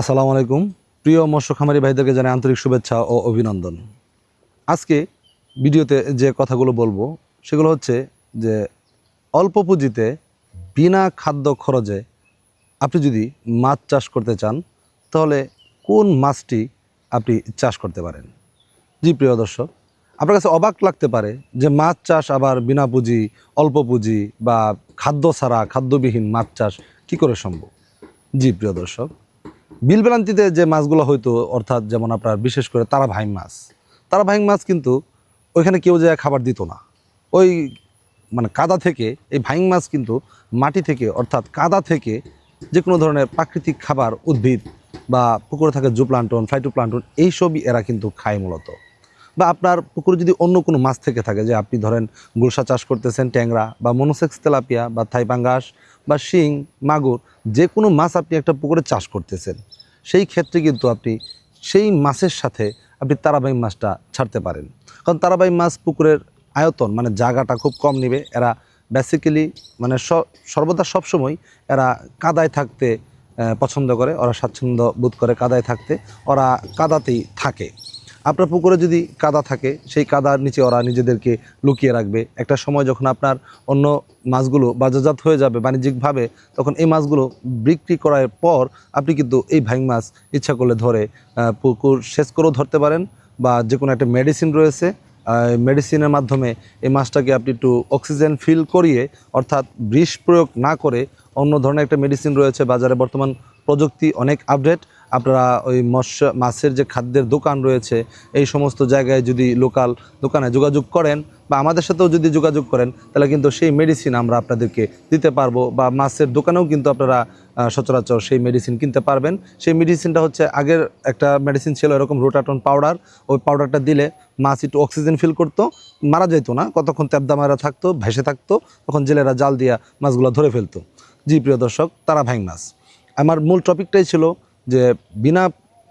আসসালামু আলাইকুম। প্রিয় মৎস্য খামারি ভাইদেরকে জানাই আন্তরিক শুভেচ্ছা ও অভিনন্দন। আজকে ভিডিওতে যে কথাগুলো বলব, সেগুলো হচ্ছে যে অল্প পুঁজিতে বিনা খাদ্য খরচে আপনি যদি মাছ চাষ করতে চান, তাহলে কোন মাছটি আপনি চাষ করতে পারেন? জি, প্রিয় দর্শক, আপনার কাছে অবাক লাগতে পারে যে মাছ চাষ আবার বিনা পুঁজি, অল্প পুঁজি বা খাদ্য ছাড়া, খাদ্যবিহীন মাছ চাষ কী করে সম্ভব? জি, প্রিয় দর্শক বিলবেলান্তিতে যে মাছগুলো হয়তো অর্থাৎ যেমন আপনার বিশেষ করে তারা ভাইং মাছ তারা ভাইং মাছ কিন্তু ওইখানে কেউ যে খাবার দিত না। ওই মানে কাদা থেকে, এই ভাইং মাছ কিন্তু মাটি থেকে, অর্থাৎ কাদা থেকে যে কোনো ধরনের প্রাকৃতিক খাবার, উদ্ভিদ বা পুকুরে থাকা জু প্লান্টন প্লান্টন এইসবই এরা কিন্তু খায় মূলত। বা আপনার পুকুরে যদি অন্য কোনো মাছ থেকে থাকে, যে আপনি ধরেন গুলশা চাষ করতেছেন, ট্যাংরা বা মনোসেক্স তেলাপিয়া বা থাইপাঙ্গাস বা শিং, মাগুর, যে কোনো মাছ আপনি একটা পুকুরে চাষ করতেছেন, সেই ক্ষেত্রে কিন্তু আপনি সেই মাছের সাথে আপনি তারাবাই মাছটা ছাড়তে পারেন। কারণ তারাবাই মাছ পুকুরের আয়তন মানে জায়গাটা খুব কম নেবে, এরা বেসিক্যালি মানে সর্বদা সবসময় এরা কাদায় থাকতে পছন্দ করে, ওরা স্বাচ্ছন্দ্য বোধ করে কাদায় থাকতে, ওরা কাদাতেই থাকে। আপনার পুকুরে যদি কাদা থাকে, সেই কাদার নিচে ওরা নিজেদেরকে লুকিয়ে রাখবে। একটা সময় যখন আপনার অন্য মাছগুলো বাজারজাত হয়ে যাবে বাণিজ্যিকভাবে, তখন এই মাছগুলো বিক্রি করার পর আপনি কিন্তু এই ভাইং মাছ ইচ্ছা করলে ধরে পুকুর শেষ করেও ধরতে পারেন বা যে কোনো একটা মেডিসিন রয়েছে মেডিসিনের মাধ্যমে এই মাছটাকে আপনি একটু অক্সিজেন ফিল করিয়ে, অর্থাৎ বিষ প্রয়োগ না করে অন্য ধরনের একটা মেডিসিন রয়েছে বাজারে বর্তমান প্রযুক্তি অনেক আপডেট আপনারা ওই মৎস্য, মাছের যে খাদ্যের দোকান রয়েছে, এই সমস্ত জায়গায় যদি লোকাল দোকানে যোগাযোগ করেন বা আমাদের সাথেও যদি যোগাযোগ করেন, তাহলে কিন্তু সেই মেডিসিন আমরা আপনাদেরকে দিতে পারব বা মাছের দোকানেও কিন্তু আপনারা সচরাচর সেই মেডিসিন কিনতে পারবেন। সেই মেডিসিনটা হচ্ছে আগের একটা মেডিসিন ছিল এরকম রোটাটন পাউডার ওই পাউডারটা দিলে মাছ একটু অক্সিজেন ফিল করতো, মারা যেত না, কতক্ষণ ত্যাবদা মারা থাকতো, ভেসে থাকতো, তখন জেলেরা জাল দিয়া মাছগুলো ধরে ফেলতো। জি, প্রিয় দর্শক তারা ভাইং মাছ। আমার মূল টপিকটাই ছিল যে বিনা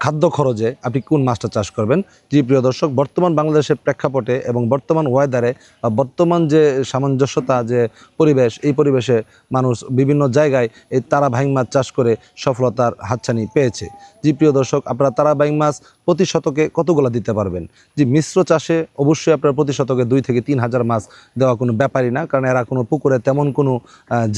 খাদ্য খরচে আপনি কোন মাছটা চাষ করবেন? জি, প্রিয় দর্শক, বর্তমান বাংলাদেশের প্রেক্ষাপটে এবং বর্তমান ওয়েদারে বর্তমান যে সামঞ্জস্যতা, যে পরিবেশ, এই পরিবেশে মানুষ বিভিন্ন জায়গায় এই তারা ভাইং মাছ চাষ করে সফলতার হাতছানি পেয়েছে। জি, প্রিয় দর্শক, আপনারা তারা ভাইং মাছ প্রতি শতকে কতগুলো দিতে পারবেন? জি, মিশ্র চাষে অবশ্যই আপনার প্রতি শতকে দুই থেকে তিন হাজার মাছ দেওয়া কোনো ব্যাপারই না, কারণ এরা কোনো পুকুরে তেমন কোনো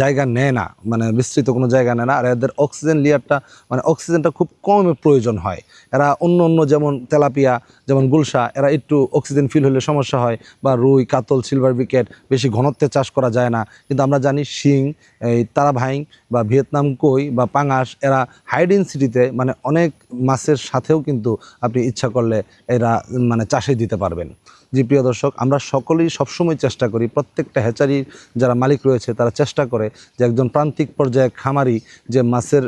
জায়গা নেয় না মানে বিস্তৃত কোনো জায়গা নেয় না, আর এদের অক্সিজেন লেয়ারটা মানে অক্সিজেনটা খুব কমে প্রয়োজন হয়। এরা অন্য অন্য যেমন তেলাপিয়া, যেমন গুলশা, এরা একটু অক্সিজেন ফিল হলে সমস্যা হয় বা রুই, কাতল সিলভার বিকেট বেশি ঘনত্বে চাষ করা যায় না। কিন্তু আমরা জানি শিং, এই তারাভাইং বা ভিয়েতনাম কই বা পাঙাশ, এরা হাই ডেন্সিটিতে মানে অনেক মাছের সাথেও কিন্তু আপনি ইচ্ছা করলে এরা মানে চাষে দিতে পারবেন। জি, প্রিয় দর্শক, আমরা সকলেই সবসময় চেষ্টা করি, প্রত্যেকটা হ্যাচারির যারা মালিক রয়েছে তারা চেষ্টা করে যে একজন প্রান্তিক পর্যায়ে খামারি যে মাছের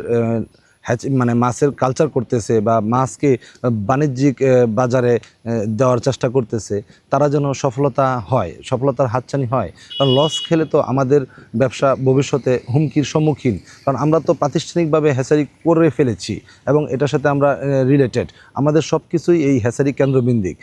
হ্যাচ মানে মাছের কালচার করতেছে বা মাছকে বাণিজ্যিক বাজারে দেওয়ার চেষ্টা করতেছে, তারা যেন সফলতা হয়, সফলতার হাতছানি হয়। কারণ লস খেলে তো আমাদের ব্যবসা ভবিষ্যতে হুমকির সম্মুখীন। কারণ আমরা তো প্রাতিষ্ঠানিকভাবে হ্যাচারি করে ফেলেছি এবং এটার সাথে আমরা রিলেটেড আমাদের সব কিছুই এই হ্যাচারি কেন্দ্রবিন্দিক।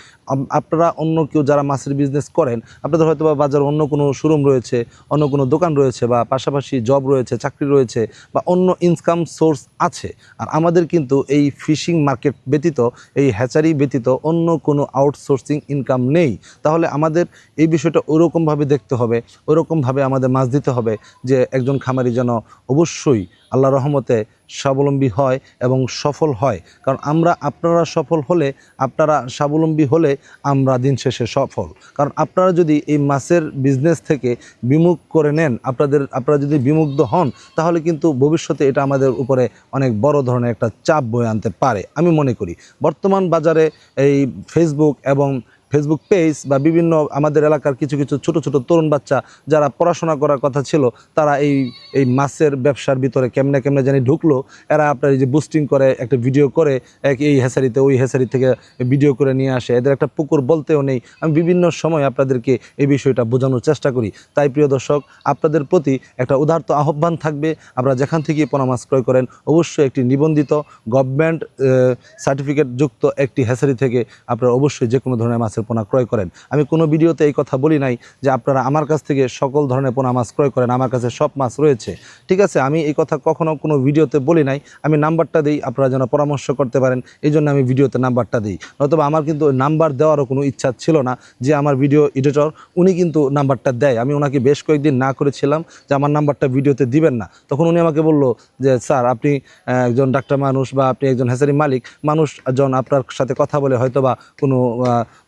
আপনারা অন্য কেউ যারা মাছের বিজনেস করেন, আপনাদের হয়তো বা বাজারে অন্য কোনো শোরুম রয়েছে, অন্য কোনো দোকান রয়েছে বা পাশাপাশি জব রয়েছে, চাকরি রয়েছে বা অন্য ইনকাম সোর্স আছে। আর আমাদের কিন্তু এই ফিশিং মার্কেট ব্যতীত, এই হ্যাচারি ব্যতীত অন্য কোনো আউটসোর্সিং ইনকাম নেই। তাহলে আমাদের এই বিষয়টা ওরকমভাবে দেখতে হবে, ওরকমভাবে আমাদের মাছ দিতে হবে যে একজন খামারি যেন অবশ্যই আল্লাহ রহমতে স্বাবলম্বী হয় এবং সফল হয়। কারণ আমরা আপনারা সফল হলে, আপনারা স্বাবলম্বী হলে আমরা দিন শেষে সফল। কারণ আপনারা যদি এই মাছের বিজনেস থেকে বিমুখ করে নেন, আপনাদের, আপনারা যদি বিমুগ্ধ হন, তাহলে কিন্তু ভবিষ্যতে এটা আমাদের উপরে অনেক বড় ধরনের একটা চাপ বয়ে আনতে পারে। আমি মনে করি, বর্তমান বাজারে এই ফেসবুক এবং ফেসবুক পেজ বা বিভিন্ন আমাদের এলাকার কিছু কিছু ছোট ছোট তরুণ বাচ্চা যারা পড়াশোনা করার কথা ছিল, তারা এই এই মাছের ব্যবসার ভিতরে কেমনে কেমনে জানি ঢুকলো। এরা আপনার এই যে বুস্টিং করে, একটা ভিডিও করে, এক এই হেসারিতে, ওই হেসারি থেকে ভিডিও করে নিয়ে আসে। এদের একটা পুকুর বলতেও নেই। আমি বিভিন্ন সময় আপনাদেরকে এই বিষয়টা বোঝানোর চেষ্টা করি। তাই প্রিয় দর্শক, আপনাদের প্রতি একটা উদার্ত আহ্বান থাকবে। আপনারা যেখান থেকে পোনা মাছ ক্রয় করেন, অবশ্যই একটি নিবন্ধিত গভর্নমেন্ট সার্টিফিকেট যুক্ত একটি হ্যাসারি থেকে আপনারা অবশ্যই যে কোনো ধরনের মাছের পোনা ক্রয় করেন। আমি কোনো ভিডিওতে এই কথা বলি নাই যে আপনারা আমার কাছ থেকে সকল ধরনের পোনা মাছ ক্রয় করেন, আমার কাছে সব মাছ রয়েছে। ঠিক আছে, আমি এই কথা কখনো কোনো ভিডিওতে বলি নাই। আমি নাম্বারটা দিই, আপনারা যেন পরামর্শ করতে পারেন এই জন্য আমি ভিডিওতে নাম্বারটা দিই। নতুবা আমার কিন্তু নাম্বার দেওয়ারও কোনো ইচ্ছা ছিল না যে আমার ভিডিও এডিটর, উনি কিন্তু নাম্বারটা দেয়। আমি ওনাকে বেশ কয়েকদিন না করেছিলাম যে আমার নাম্বারটা ভিডিওতে দিবেন না। তখন উনি আমাকে বলল যে, স্যার, আপনি একজন ডাক্তার মানুষ বা আপনি একজন হ্যাচারি মালিক। মানুষজন আপনার সাথে কথা বলে হয়তো বা কোনো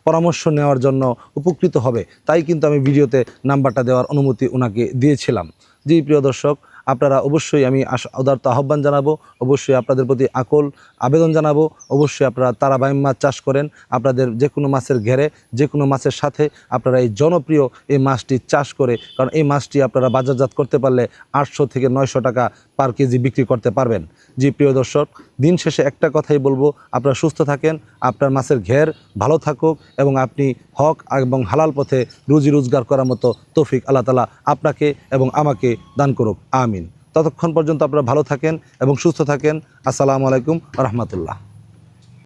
পরামর্শ নেওয়ার জন্য উপকৃত হবে। তাই কিন্তু আমি ভিডিওতে নাম্বারটা দেওয়ার অনুমতি ওনাকে দিয়েছিলাম। জি, প্রিয় দর্শক, আপনারা অবশ্যই আমি উদারত আহ্বান জানাব, অবশ্যই আপনাদের প্রতি আকল আবেদন জানাব, অবশ্যই আপনারা তারাবাইম মাছ চাষ করেন, আপনাদের যে কোনো মাছের ঘেরে যে কোনো মাছের সাথে আপনারা এই জনপ্রিয় এই মাছটি চাষ করে, কারণ এই মাছটি আপনারা বাজারজাত করতে পারলে আটশো থেকে নয়শো টাকা পার কেজি বিক্রি করতে পারবেন। জি, প্রিয় দর্শক, দিন শেষে একটা কথাই বলব, আপনারা সুস্থ থাকেন, আপনার মাছের ঘের ভালো থাকুক এবং আপনি হক এবং হালাল পথে রুজি রোজগার করার মতো তৌফিক আল্লাহ তালা আপনাকে এবং আমাকে দান করুক। আমিন। ততক্ষণ পর্যন্ত আপনারা ভালো থাকেন এবং সুস্থ থাকেন। আসসালামু আলাইকুম রহমতুল্লাহ।